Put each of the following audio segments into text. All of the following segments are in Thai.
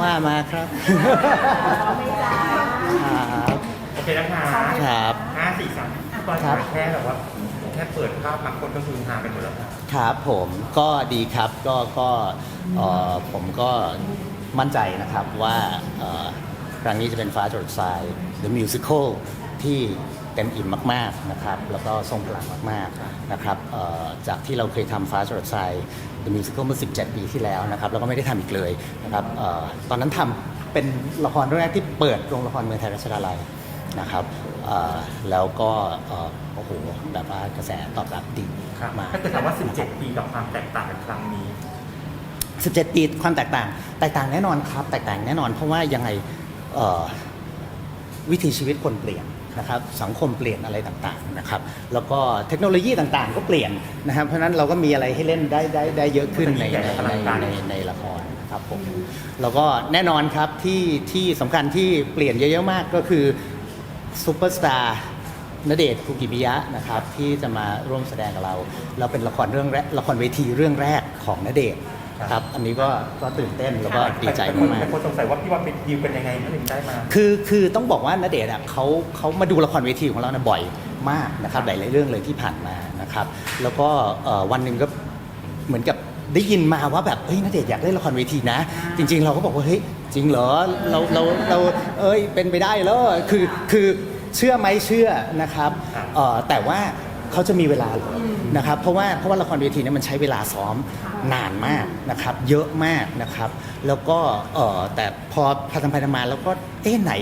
ว่ามาครับไม่จ้าครับโอเคนะคะครับห้าสี่สามตอนครับถ่ายแค่แบบว่าแค่เปิดภาพมาคนก็คือหาไปหมดแล้วครับครับผมก็ดีครับก็ก็เอ่อผมก็มั่นใจนะครับว่าเอ่อครั้งนี้จะเป็นฟ้าจรดทราย The Musical ที่ เต็มอิ่มมากๆนะครับแล้วก็ทรงพลังมากๆนะครับเอ่อจากที่เราเคยทำฟ้าจรดทราย The Musical เมื่อ 17 ปีที่แล้วนะครับแล้วก็ไม่ได้ทำอีกเลยนะครับเอ่อตอนนั้นทำเป็นละครเรื่องแรกที่เปิดโรงละครเมืองไทยรัชดาลัยนะครับเอ่อแล้วก็เอ่อโอ้โหแบบว่ากระแสตอบรับดีครับมากถ้าเกิดถามว่า 17 ปีกับความแตกต่างในครั้งนี้ 17 ปีความแตกต่าง แตกต่างแน่นอนครับ แตกต่างแน่นอน เพราะว่ายังไงเอ่อวิถีชีวิตคนเปลี่ยน นะครับสังคมเปลี่ยนอะไรต่างๆนะครับแล้วก็เทคโนโลยีต่างๆ ก็เปลี่ยนนะครับเพราะฉะนั้นเราก็มีอะไรให้เล่นได้ได้ได้เยอะขึ้นในในในในในละครครับผมแล้วก็แน่นอนครับที่ที่สำคัญที่เปลี่ยนเยอะๆมากก็คือซูเปอร์สตาร์ณเดชน์คุกิมิยะนะครับที่จะมาร่วมแสดงกับเรา เราเป็นละครเรื่องแรกละครเวทีเรื่องแรกของณเดชน์ ครับ อันนี้ก็ก็ตื่นเต้นแล้วก็ดีใจมากแต่คนสงสัยว่าพี่ว่าเป็นดีลกันยังไงเขาถึงได้มาๆคือคือต้องบอกว่าณเดชน์อะเขาเขามาดูละครเวทีของเรานะบ่อยมากนะครับหลายๆเรื่องเลยที่ผ่านมานะครับแล้วก็เอ่อวันหนึ่งก็เหมือนกับได้ยินมาว่าแบบเฮ้ยณเดชน์อยากเล่นละครเวทีนะ จริง ๆ เราก็บอกว่าเฮ้ยจริงเหรอเราเราเราเอ้ยเป็นไปได้แล้วคือคือเชื่อไหมเชื่อนะครับครับเอ่อแต่ว่า เขาจะมีเวลาเหรอนะครับเพราะว่าเพราะว่าละครเวทีเนี่ยมันใช้เวลาซ้อมนานมากนะครับ เยอะมากนะครับ แล้วก็เอ่อแต่พอพาทำไปทำมาแล้วก็เอ๊ะไหน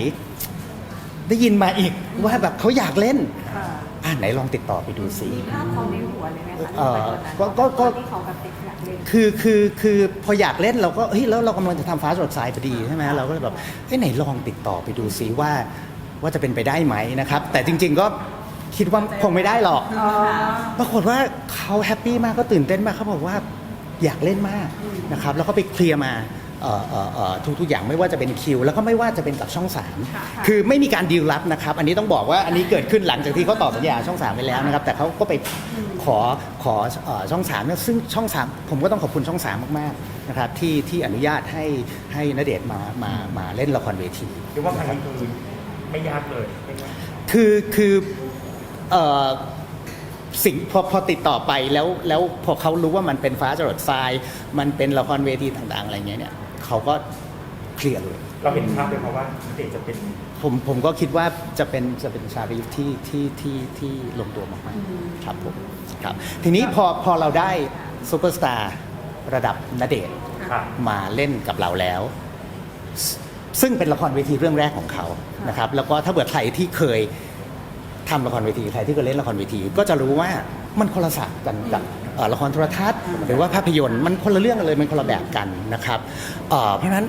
ได้ยินมาอีกว่าแบบเขาอยากเล่นค่ะอ่าไหนลองติดต่อไปดูซิมีภาพเขาในหัวเลยไหมคะเอ่อก็ก็ก็ที่เขาแบบติดอยากเล่นคือคือคือพออยากเล่นเราก็เฮ้ยแล้วเรากำลังจะทำฟ้าสดใสพอดีใช่ไหมเราก็เลยแบบเฮ้ยไหนลองติดต่อไปดูซิว่าว่าจะเป็นไปได้ไหมนะครับ แต่จริง ๆก็ คิดว่าคงไม่ได้หรอก อ๋อ ปรากฏว่าเขาแฮปปี้มากก็ตื่นเต้นมากเขาบอกว่าอยากเล่นมากนะครับแล้วก็ไปเคลียร์มาเอ่อเอ่อเอ่อทุกๆอย่างไม่ว่าจะเป็นคิว แล้วก็ไม่ว่าจะเป็นกับช่องสามคือไม่มีการดีลลับนะครับ อันนี้ต้องบอกว่าอันนี้เกิดขึ้นหลังจากที่เขาต่อสัญญาช่องสามไปแล้วนะครับ แต่เขาก็ไปขอขอเอ่อช่องสามเนี่ยซึ่งช่องสามผมก็ต้องขอบคุณช่องสามมากๆนะครับที่ที่อนุญาตให้ให้ณเดชน์มามามาเล่นละครเวที หรือว่าครั้งนี้คือไม่ยากเลยไม่ยากคือคือ เอ่อสิ่งพอพอติดต่อไปแล้วแล้วพอเขารู้ว่ามันเป็นฟ้าจรดทราย มันเป็นละครเวทีต่างๆ อะไรเงี้ยเนี่ยเขาก็เคลียร์เลย เราเห็นภาพเลยเพราะว่าเด็กจะเป็นผมผมก็คิดว่าจะเป็นจะเป็นชาลีฟที่ที่ที่ที่ลงตัวมากๆครับผมครับทีนี้พอพอเราได้ซูเปอร์สตาร์ระดับนเดชน์ครับมาเล่นกับเราแล้วซซึ่งเป็นละครเวทีเรื่องแรกของเขานะครับแล้วก็ถ้าเกิดใครที่เคย ทำละครเวทีใครที่เคยเล่นละครเวที ก็จะรู้ว่ามันคนละศาสตร์กันกับเอ่อละครโทรทัศน์ หรือว่าภาพยนตร์มันคนละเรื่องกันเลยมันคนละแบบกันนะครับเอ่อเพราะฉะนั้น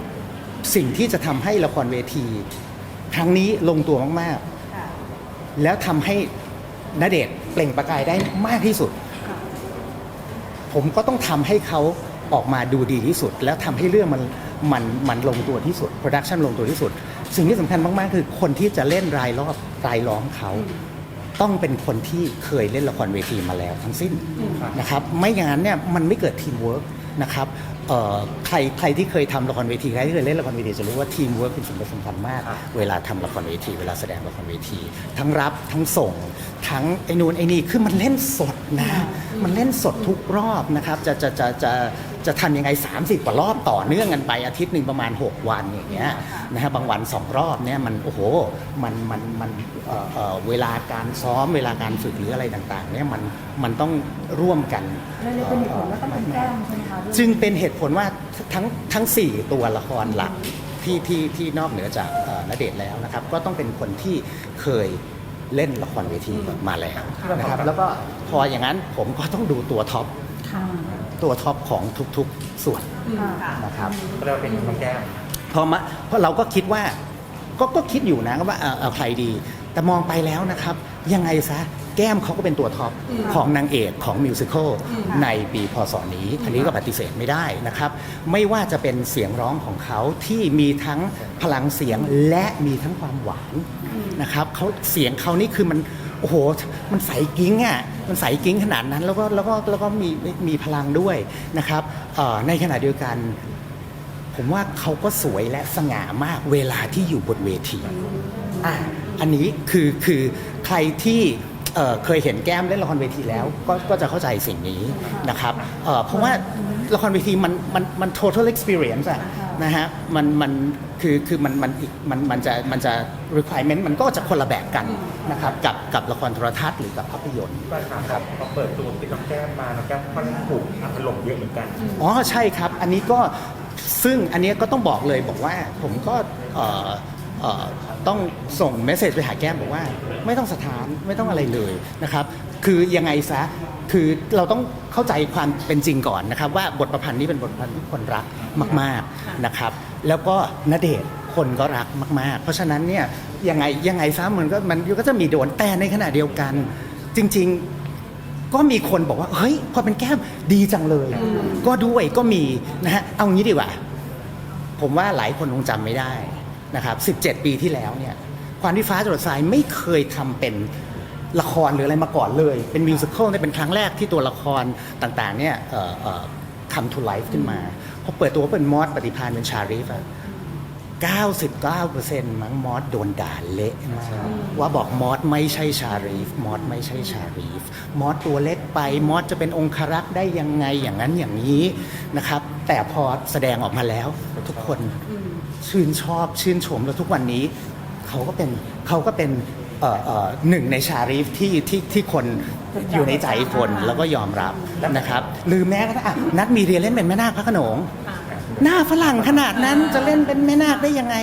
สิ่งที่จะทำให้ละครเวที ครั้งนี้ลงตัวมากค่ะ ๆ แล้วทำให้ณเดชน์เปล่งประกายได้มากที่สุดค่ะผมก็ต้องทำให้เขาออกมาดูดีที่สุด แล้วทำให้เรื่องมันมันมันลงตัวที่สุดโปรดักชันลงตัวที่สุด สิ่งที่สำคัญมากๆ คือคนที่จะเล่นรายรอบรายล้อมเขา ต้องเป็นคนที่เคยเล่นละครเวทีมาแล้วทั้งสิ้นนะครับไม่อย่างนั้นเนี่ยมันไม่เกิดทีมเวิร์กนะครับเอ่อใครใครที่เคยทำละครเวทีใครที่เคยเล่นละครเวทีจะรู้ว่าทีมเวิร์กเป็นสิ่งที่สำคัญมากครับเวลาทำละครเวที เวลาแสดงละครเวที ทั้งรับทั้งส่ง ทั้งไอ้นูนไอ้นี่คือมันเล่นสดนะ มันเล่นสดทุกรอบนะครับ จะจะจะจะ จะทำยังไง 30 กว่ารอบต่อเนื่องกันไปอาทิตย์หนึ่งประมาณ 6 วันอย่างเงี้ยนะฮะบางวัน 2 รอบเนี่ยมันโอ้โหมันมันมันเอ่อเอ่อเวลาการซ้อมเวลาการฝึกหรืออะไรต่างๆเนี่ยมันมันต้องร่วมกัน เลยเป็นเหตุผลว่าต้องเป็นแก้มใช่ไหมคะจึงเป็นเหตุผลว่าทั้งทั้ง 4 ตัวละครหลักที่ที่ที่นอกเหนือจากเอ่อณเดชน์แล้วนะครับ ก็ต้องเป็นคนที่เคยเล่นละครเวทีมาแล้วนะครับ แล้วก็พออย่างนั้นผมก็ต้องดูตัวท็อป ค่ะ ตัวท็อปของทุกๆส่วนค่ะนะครับก็เรียกว่าเป็นน้องแก้มพอมาเพราะเราก็คิดว่าก็ก็คิดอยู่นะว่าเอาเอาใครดี แต่มองไปแล้วนะครับ ยังไงซะแก้มเขาก็เป็นตัวท็อปของนางเอกของมิวสิควลในปีพศนี้อันนี้ก็ปฏิเสธไม่ได้นะครับ ไม่ว่าจะเป็นเสียงร้องของเขาที่มีทั้งพลังเสียงและมีทั้งความหวานนะครับเขาเสียงเขานี่คือมันโอ้โหมันใสกิ้งอะมันใสกิ้งขนาดนั้นแล้วก็แล้วก็แล้วก็มีมีพลังด้วยนะครับในขณะเดียวกันผมว่าเขาก็สวยและสง่ามากเวลาที่อยู่บนเวทีอะอันนี้คือคือใครที่ เอ่อเคยเห็นแก้มเล่นละครเวทีแล้วก็ก็จะเข้าใจสิ่งนี้นะครับเอ่อเพราะว่าละครเวทีมันมันมัน total experience อะนะฮะมันมันคือคือมันมันอีกมันมันจะมันจะ requirement มันก็จะคนละแบบกันนะครับกับกับละครโทรทัศน์หรือกับภาพยนตร์ ก็ถามครับพอเปิดตัวเป็นน้องแก้มมาน้องแก้มค่อนข้างถูกถล่มเยอะเหมือนกัน อ๋อใช่ครับ อันนี้ก็ซึ่งอันเนี้ยก็ต้องบอกเลยบอกว่าผมก็เอ่อเอ่อ ต้องส่งเมสเซจไปหาแก้มบอกว่า ไม่ต้องสถานไม่ต้องอะไรเลยนะครับ คือยังไงซะคือเราต้องเข้าใจความเป็นจริงก่อนนะครับ ว่าบทประพันธ์นี้เป็นบทประพันธ์ที่คนรักมาก ๆนะครับ แล้วก็ณเดชน์คนก็รักมาก ๆ เพราะฉะนั้นเนี่ยยังไงยังไงซะมันก็มันก็จะมีโดนแต่ในขณะเดียวกัน จริง ๆก็มีคนบอกว่าเฮ้ยพอเป็นแก้มดีจังเลย ก็ด้วยก็มีนะฮะเอางี้ดีกว่า ผมว่าหลายคนคงจำไม่ได้ นะครับ17 ปีที่แล้วเนี่ยความที่ฟ้าจรดทรายไม่เคยทำเป็นละครหรืออะไรมาก่อนเลย เป็นมิวสิควลเนี่ยเป็นครั้งแรกที่ตัวละครต่างๆเนี่ยเอ่อเอ่อ come to life ขึ้นมาพอเปิดตัวเป็นมอสปฏิพานเป็นชาริฟอะ99%มั้งมอสโดนด่าเละมากว่าบอกมอสไม่ใช่ชารีฟมอสไม่ใช่ชารีฟมอสตัวเล็กไปมอสจะเป็นองครักษ์ได้ยังไงอย่างนั้นอย่างนี้นะครับ แต่พอแสดงออกมาแล้วทุกคน ชื่นชอบชื่นชมแล้วทุกวันนี้เขาก็เป็นเขาก็เป็นเอ่อเอ่อหนึ่งในชารีฟที่ที่ที่คนอยู่ในใจคนแล้วก็ยอมรับนะครับหรือแม้กระทั่งอะนัดมีเรียนเล่นเป็นแม่นาคพระโขนงหน้าฝรั่งขนาดนั้นจะเล่นเป็นแม่นาคได้ยังไง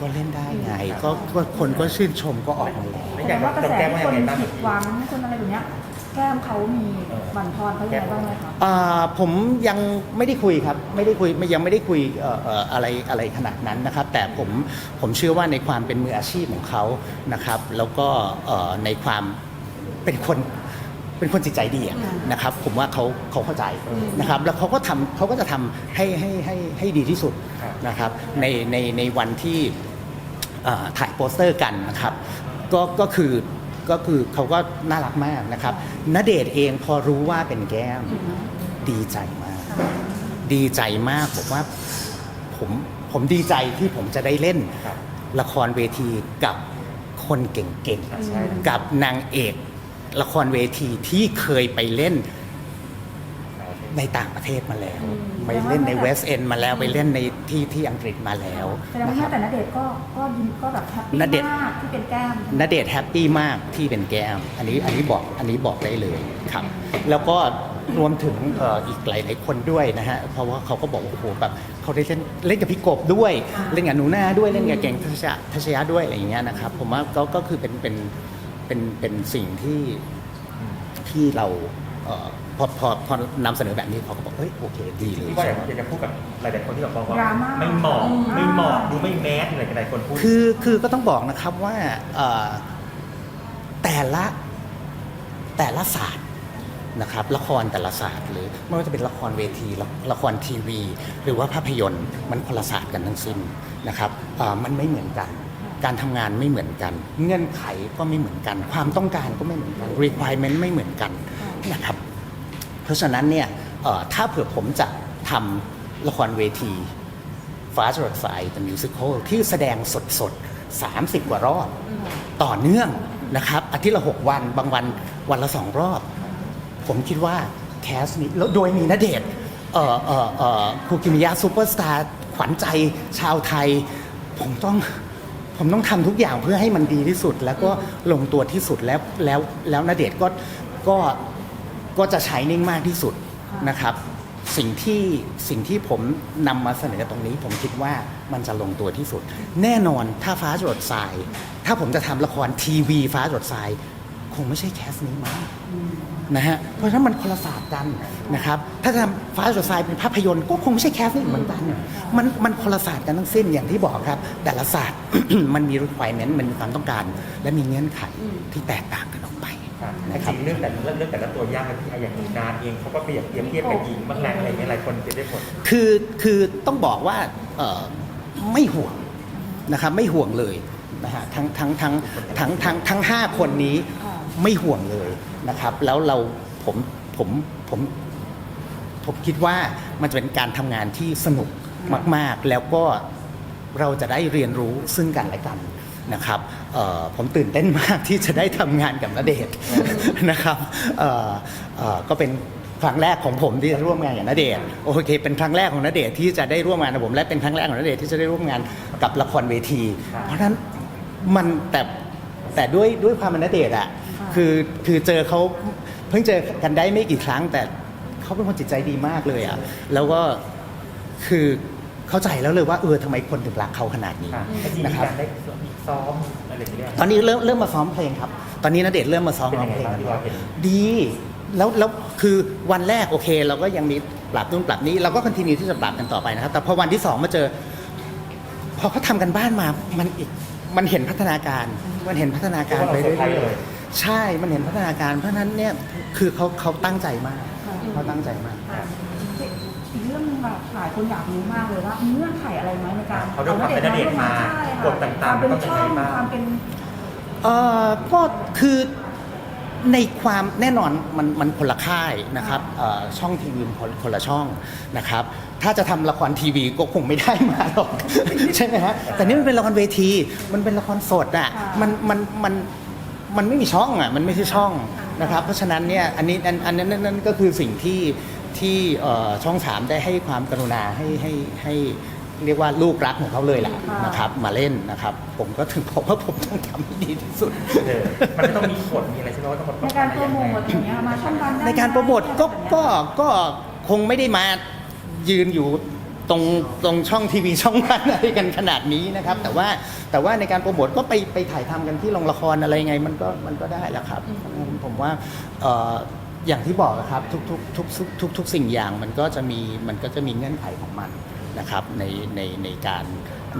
ก็เล่นได้ไงก็ก็คนก็ชื่นชมก็ออกมาแล้วไม่แสอยาดกงว่ากระน้องแสแก้มว่าคยังนไงบ้างผิดหวังคนอะไรแบบเนี้ย แก้มเขามีบั่นทอนเขายังไงบ้างไหมคะอ่าผมยังไม่ได้คุยครับไม่ได้คุยไม่ยังไม่ได้คุยเอ่อเอ่ออะไรอะไรขนาดนั้นนะครับ แต่ผมผมเชื่อว่าในความเป็นมืออาชีพของเขานะครับ แล้วก็เอ่อในความเป็นคนเป็นคนจิตใจดีอะนะครับ ผมว่าเขาเขาเข้าใจนะครับ แล้วเขาก็ทำเขาก็จะทำให้ให้ให้ให้ดีที่สุดนะครับในในในวันที่ เอ่อถ่ายโปสเตอร์กันนะครับ ก็ก็คือ ก็คือเขาก็น่ารักมากนะครับณเดชน์เองพอรู้ว่าเป็นแก้มดีใจมาก ดีใจมากบอกว่าผมผมดีใจที่ผมจะได้เล่นครับละครเวทีกับคนเก่งใช่ๆกับนางเอกละครเวทีที่เคยไปเล่น ในต่างประเทศมาแล้ว ไปเล่นในเวสต์เอนมาแล้วไปเล่นในที่ที่อังกฤษมาแล้วแสดงว่านะครับแต่ณเดชน์ก็ก็ยินก็แบบแฮปปี้ณเดชน์มากที่เป็นแก้มณเดชน์แฮปปี้มากที่เป็นแก้ม อันนี้อันนี้บอกอันนี้บอกได้เลยครับ แล้วก็รวมถึงเอ่ออีกหลายหลายๆคนด้วยนะฮะ เพราะว่าเขาก็บอกว่าโอ้โหแบบเขาได้เล่นเล่นกับพี่กบด้วย เล่นกับหนูนาด้วยเล่นกับเก่งทัชยะทัชยะด้วยอะไรอย่างเงี้ยนะครับ ผมว่าก็ก็คือเป็นเป็นเป็นเป็นสิ่งที่ที่เราเอ่อ พอพอพอนำเสนอแบบนี้เขาก็บอกเฮ้ยโอเคดีเลยที่ว่าอยากอยากจะพูดกับหลายๆคนที่แบบบอกว่าดราม่า ไม่เหมาะไม่เหมาะดูไม่แมสอะไรกันหลายคนพูด คือคือก็ต้องบอกนะครับว่าเอ่อแต่ละแต่ละศาสตร์นะครับ ละครแต่ละศาสตร์หรือไม่ว่าจะเป็นละครเวทีละละครทีวี หรือว่าภาพยนตร์มันคนละศาสตร์กันทั้งสิ้นนะครับเอ่อมันไม่เหมือนกัน การทำงานไม่เหมือนกัน เงื่อนไขก็ไม่เหมือนกัน ความต้องการก็ไม่เหมือนกัน requirement ไม่เหมือนกันนะครับเพ ราะฉะนั้นเนี่ยเอ่อถ้าเผื่อผมจะทำละครเวทีฟ้าจรดสายเป็นมิวสิควลที่แสดงสดสดๆ30 กว่ารอบ ต่อเนื่องนะครับอาทิตย์ละ 6 วันบางวันวันละ 2 รอบ ผมคิดว่าแคสนี้แล้วโดยมีนเดชน์เอ่อเอ่อเอ่อคูกิมิยะซูเปอร์สตาร์ขวัญใจชาวไทย ผมต้องผมต้องทำทุกอย่างเพื่อให้มันดีที่สุด แล้วก็ลงตัวที่สุดแล้วแล้วแล้วนเดชน์ก็ก็ ก็จะใช้นิ่งมากที่สุดนะครับ สิ่งที่สิ่งที่ผมนำมาเสนอตรงนี้ ผมคิดว่ามันจะลงตัวที่สุด แน่นอนถ้าฟ้าจรดทราย ถ้าผมจะทำละครทีวีฟ้าจรดทราย คงไม่ใช่แคสนี้มั้งนะฮะเพราะฉะนั้นมันคนละศาสตร์กันนะครับ ถ้าจะทำฟ้าจรดทรายเป็นภาพยนตร์ก็คงไม่ใช่แคสนี้เหมือนกันมันมันคนละศาสตร์กันทั้งสิ้นอย่างที่บอกครับ แต่ละศาสตร์มันมี requirement มันมีความต้องการ และมีเงื่อนไขที่แตกต่างกั นออกไปครับนะครับจริงๆเรื่องแต่เรื่องเรื่องแต่ละตัวยากนะพี่อย่างหนูนาเองเขาก็เปรียบเทียบเทียบกับหญิงบ้างแรงอะไรเงี้ยหลายคนจะได้ผลคือคือต้องบอกว่าเอ่อไม่ห่วงนะครับไม่ห่วงเลยนะฮะทั้งทั้งทั้งทั้งทั้งทั้งห้าคนนี้ไม่ห่วงเลยนะครับ แล้วเราผมผมผมผมคิดว่ามันจะเป็นการทำงานที่สนุกมาก ๆ แล้วก็เราจะได้เรียนรู้ซึ่งกันและกัน นะครับเอ่อผมตื่นเต้นมากที่จะได้ทำงานกับณเดชน์นะครับเอ่อเอ่อก็เป็นครั้งแรกของผมที่จะร่วมงานกับณเดชน์โอเคเป็นครั้งแรกของณเดชน์ที่จะได้ร่วมงานกับผมและเป็นครั้งแรกของณเดชน์ที่จะได้ร่วมงานกับละครเวที เพราะฉะนั้นมันแต่แต่ด้วยด้วยความเป็นณเดชน์อะคือคือเจอเขาเพิ่งเจอกันได้ไม่กี่ครั้งแต่เขาเป็นคนจิตใจดีมากเลยอะแล้วก็คือ เข้าใจแล้วเลยว่าเออทำไมคนถึงรักเขาขนาดนี้ค่ะจริงๆมีนะครับการได้ซ้อมอะไรอย่างเงี้ยตอนนี้เริ่มเริ่มมาซ้อมเพลงครับ ตอนนี้นเดชน์เริ่มมาซ้อมเป็นร้ยัองงไงเพลงบ้างที่เราเห็นดีแล้วแล้วคือวันแรกโอเค เราก็ยังมีปรับนู่นปรับนี้เราก็คอนติเนียที่จะปรับกันต่อไปนะครับ แต่พอวันที่สองมาเจอ พอเขาทำกันบ้านมามันอีกมันเห็นพัฒนาการ มันเห็นพัฒนาการไปเรื่เรียกว่าเราเซอร์ไพรส์อเลยยๆใช่มันเห็นพัฒนาการเพราะฉะนั้นเนี่ยคือเขาเขาตั้งใจมากเขาตั้งใจมากอีก เรื่องหนึงอะหลายคนอยากรู้มากเลยว่ามีเงื่อนไขอะไรไหมในการเขาด้วยความเป็นณเดชน์มาใช่ค่ะกฎต่างๆความเป็นมันต้องช่องยังไงบ้างความเป็นเอ่อก็คือในความแน่นอนมันมันคนละค่ายนะครับเอ่อช่องทีวีมันคนคนละช่องนะครับ ถ้าจะทำละครทีวีก็คงไม่ได้มาหรอกใช่ไหมฮะแต่นี่มันเป็นละครเวที มันเป็นละครสดอะค่ะมันมันมันมันไม่มีช่องอะมันไม่ใช่ช่องนะครับ เพราะฉะนั้นเนี่ยอันนี้อันอันนั้นนั่นก็คือสิ่งที่ ที่เอ่อช่องสามได้ให้ความกรุณาให้ให้ให้เรียกว่าลูกรักของเขาเลยแหละนะครับมาเล่นนะครับ ผมก็ถึงบอกว่าผมต้องทำให้ดีที่สุดเออมันไม่ต้องมีกฎมีอะไรใช่ไหมว่าต้องกดในการโปรโมทอย่างเงี้ยมาช่องวันได้ในการโปรโมทก็ก็ก็คงไม่ได้มายืนอยู่ตรงตรงช่องทีวีช่องวันอะไรกันขนาดนี้นะครับ แต่ว่าแต่ว่าในการโปรโมทก็ไปไปถ่ายทำกันที่โรงละครอะไรไง มันก็มันก็ได้แหละครับ ผมว่าเอ่ออย่างที่บอกอะครับทุกทุกทุกทุกทุกทุกสิ่งอย่างมันก็จะมีมันก็จะมีเงื่อนไขของมันนะครับในในในการ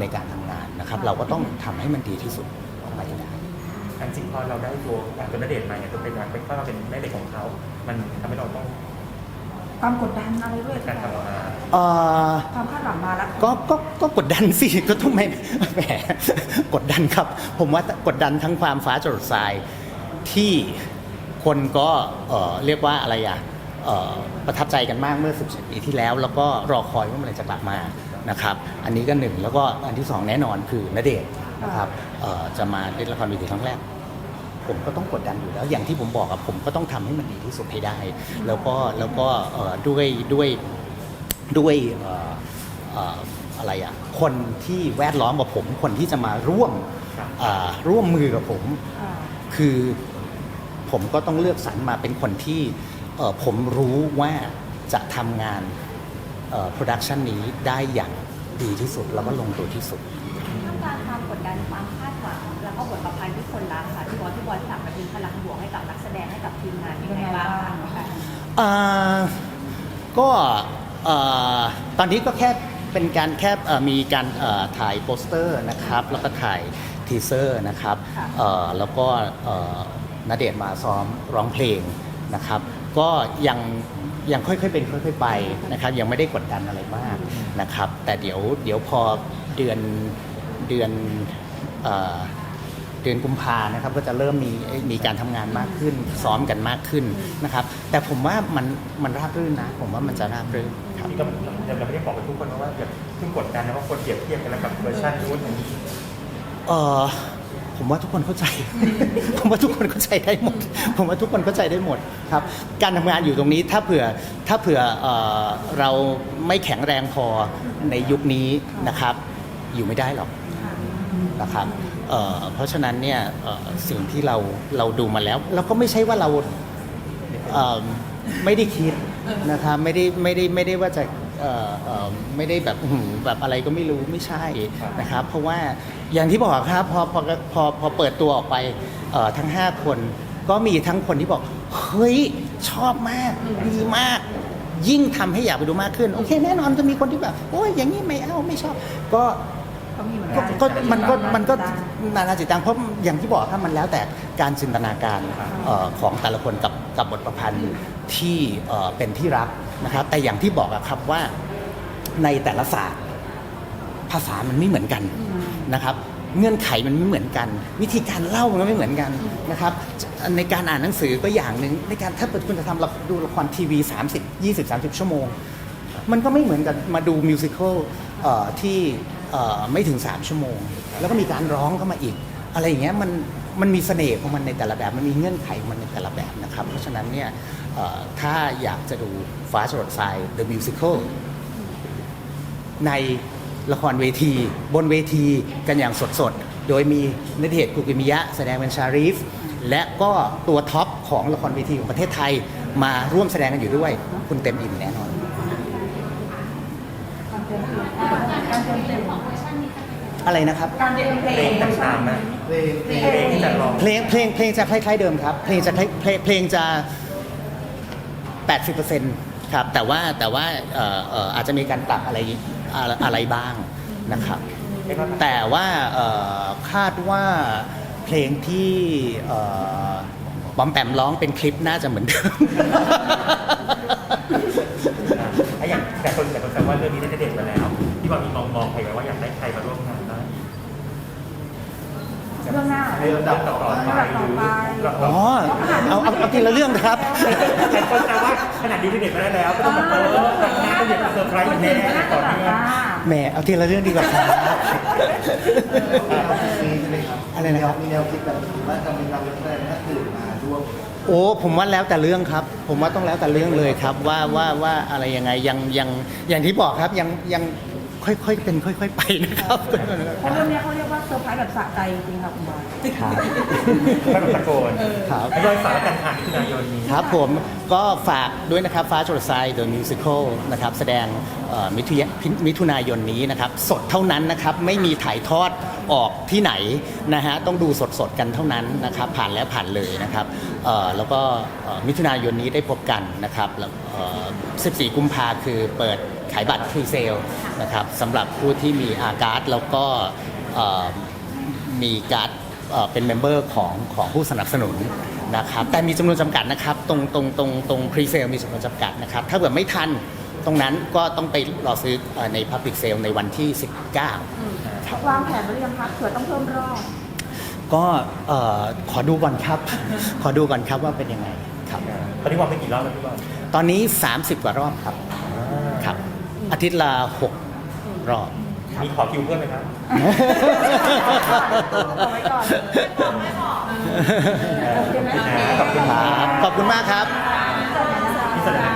ในการทำงานนะครับ เราก็ต้องทำให้มันดีที่สุดออกมาให้ได้ อันจริงพอเราได้ตัวตัวณเดชน์มาเนี่ยตัวเป็นแบบเป็นก็เราเป็นแม่เด็กของเขา มันทำให้เราต้องความกดดันอะไรด้วยการทำออกมาเอ่อ ความคาดหวังมาแล้ว ก็ก็ก็กดดันสิ ก็ต้องไม่แหมกดดันครับ ผมว่ากดดันทั้งความฟ้าจรดทรายที่ คนก็เอ่อเรียกว่าอะไรอะเอ่อประทับใจกันมากเมื่อ 17 ปีที่แล้ว แล้วก็รอคอยว่าเมื่อไหรจะกลับมานะครับ อันนี้ก็หนึ่งแล้วก็อันที่สองแน่นอนคือณเดชน์นะครับเอ่อจะมาเล่นละครเวทีครั้งแรก ผมก็ต้องกดดันอยู่แล้ว อย่างที่ผมบอกอะผมก็ต้องทำให้มันดีที่สุดให้ได้ แล้วก็แล้วก็เอ่อด้วยด้วยด้วยเอ่อเอ่ออะไรอะคนที่แวดล้อมกับผม คนที่จะมาร่วมครับอ่าร่วมมือกับผมอ่าคือ ผมก็ต้องเลือกสรรมาเป็นคนที่เอ่อผมรู้ว่าจะทำงานโปรดักชันนี้ได้อย่างดีที่สุด แล้วก็ลงตัวที่สุดท่ามกลางความกดดันความคาดหวังแล้วก็บทประพันธ์ที่คนรักค่ะพี่บอลพี่บอลฝากมาเป็นพลังบวกให้กับนักแสดงให้กับทีมงานยังไงบ้างคะอ่าก็เอ่อตอนนี้ก็แค่เป็นการแค่เอ่อมีการเอ่อถ่ายโปสเตอร์นะครับ แล้วก็ถ่ายทีเซอร์นะครับเอ่อแล้วก็ เอ่อณเดชน์มาซ้อมร้องเพลงนะครับ ก็ยังยังค่อยๆเป็นค่อยๆไปนะครับยังไม่ได้กดดันอะไรมากนะครับ แต่เดี๋ยวเดี๋ยวพอเดือนเดือนเอ่อเดือนกุมภานะครับก็จะเริ่มมีมีการทำงานมากขึ้น ซ้อมกันมากขึ้นนะครับ แต่ผมว่ามันมันราบรื่นนะ ผมว่ามันจะราบรื่นครับที่ก็เราไม่ได้บอกกับทุกคนนะว่าอย่าเพิ่งกดดันนะว่าคนเปรียบเทียบกันแล้วกับเวอร์ชันนู้นอย่างนี้เออ ผมว่าทุกคนเข้าใจ ผมว่าทุกคนเข้าใจได้หมด ผมว่าทุกคนเข้าใจได้หมดครับ การทำงานอยู่ตรงนี้ถ้าเผื่อถ้าเผื่อเออเราไม่แข็งแรงพอในยุคนี้นะครับ อยู่ไม่ได้หรอกนะครับเเพราะฉะนั้นเนี่ยสิ่งที่เราเราดูมาแล้ว เราก็ไม่ใช่ว่าเราเไม่ได้คิดนะครับไม่ได้ไม่ได้ไม่ได้ว่าจะ ไม่ได้แบบอื้อหือแบบอะไรก็ไม่รู้ไม่ใช่นะครับ เพราะว่าอย่างที่บอกครับพอพอพอพอเปิดตัวออกไปเอ่อทั้ง 5 คน ก็มีทั้งคนที่บอกเฮ้ยชอบมากดีมาก ยิ่งทำให้อยากไปดูมากขึ้น โอเค แน่นอนจะมีคนที่แบบโอ้ยอย่างนี้ไม่เอาไม่ชอบก็ ก็มีเหมือนก็กันก็มันก็มันก็ต่างนานาจิตตังเพราะอย่างที่บอกครับมันแล้วแต่การจินตนาการเอ่อของแต่ละคนกับกับบทประพันธ์ที่เอ่อเป็นที่รัก นะครับแต่อย่างที่บอกอะครับว่าในแต่ละศาสตร์ภาษามันไม่เหมือนกันนะครับ เงื่อนไขมันไม่เหมือนกัน วิธีการเล่ามันก็ไม่เหมือนกันนะครับ ในการอ่านหนังสือก็อย่างหนึ่งในการถ้าเกิดคุณจะทำละดูละครทีวี 30 20 30 ชั่วโมง มันก็ไม่เหมือนกับมาดูมิวสิควลเอ่อที่เอ่อไม่ถึง 3 ชั่วโมง แล้วก็มีการร้องเข้ามาอีก อะไรอย่างเงี้ยมันมันมีเสน่ห์ของมันในแต่ละแบบ มันมีเงื่อนไขของมันในแต่ละแบบนะครับ เพราะฉะนั้นเนี่ยเอ่อ ถ้าอยากจะดูฟ้าจรดทราย The Musical ในละครเวที บนเวทีกันอย่างสดๆ โดยมีนเดชน์กุกิมิยะ แสดงเป็นชารีฟ และก็ตัวท็อปของละครเวทีของประเทศไทยมาร่วมแสดงกันอยู่ด้วย คุณเต็มอิ่มแน่นอนการเตรียมเพลงอ่าการเตรียมเพลงอะไรนะครับ การเตรียมเพลเพลงงต่างๆนะเพลงเพลงที่จะร้องเพลงเพลงเพลงจะคล้ายๆเดิมครับ เพลงจะคล้ายเพลงเพลงจะ 80%ครับแต่ว่าแต่ว่าเอ่อเอ่ออาจจะมีการปรับอะไรอะไรอะไรบ้างนะครับ แต่ว่าเอ่อคาดว่าเพลงที่เอ่อบอมแปมร้องเป็นคลิปน่าจะเหมือนเดิมไอ้อย่างแต่คนแต่คนแซวว่าเรื่องนี้ได้เด็ดมาแล้วพี่บอลมีมองมองใครไว้ว่าอยากได้ใครมาร่วมงานบ้างเรื่องหน้าเรื่องต่อต่อไปลำดับต่อไปอ๋อ เอาเอาเอาทีละเรื่องนะครับ หลายคนแซวว่าขนาดดีเด็ดมาได้แล้วก็ต้องมาเออหนังหน้าก็เด็ดเซอร์ไพรส์คนแน่อื่นก็น่าต่จะอแบบเนื่องว่าแหม เอาทีละเรื่องดีกว่าครับ มีใช่ไหมครับอะไรนะครับ มีแนวคิดแบบว่าจะมีนำนักแสดงท่านอื่นมาร่วมโอ้ ผมว่าแล้วแต่เรื่องครับ ผมว่าต้องแล้วแต่เรื่องเลยครับว่าว่าว่าอะไรยังไงยังยังอย่างที่บอกครับยังยัง ค่อยๆเป็นค่อย ๆ ไปนะครับเพราะเรื่องเนี้ยเขาเรียกว่าเซอร์ไพรส์แบบสะใจจริงๆค่ะคุณบอยครับไม่ต้องตะโกนครับ ไอ้ย่อยสารกันอ่านมิถุนายนนี้ ครับผมก็ฝากด้วยนะครับฟ้าจรดทราย The Musical นะครับแสดงเอ่อมิถุยมิถุนายนนี้นะครับสดเท่านั้นนะครับไม่มีถ่ายทอดออกที่ไหนนะฮะต้องดูสดๆกันเท่านั้นนะครับผ่านแล้วผ่านเลยนะครับเอ่อแล้วก็เอ่อมิถุนายนนี้ได้พบกันนะครับแล้วเอ่อ14 กุมภาคือเปิด ขายบัตรพรีเซลนะครับสำหรับผู้ที่มีอาการ์ดแล้วก็เอ่อมีการ์ดเอ่อเป็นเมมเบอร์ของของผู้สนับสนุนนะครับแต่มีจำนวนจำกัดนะครับตรงตรงตรงตรงพรีเซลมีจำนวนจำกัดนะครับถ้าเกิดไม่ทันตรงนั้นก็ต้องไปรอซื้อเอ่อใน Public Sale ในวันที่ 19วางแผนไว้หรือยังคะเผื่อต้องเพิ่มรอบก็เอ่อขอดูก่อนครับ ขอดูก่อนครับว่าเป็นยังไงครับตอนนี้วางไปกี่รอบแล้วพี่บอลตอนนี้ 30 กว่ารอบครับครับ อาทิตย์ละ6รอบ มีขอคิวเพิ่มไหมครับ เอาไว้ก่อนโอเคไหมขอบคุณครับ ขอบคุณมากครับ ที่แสดง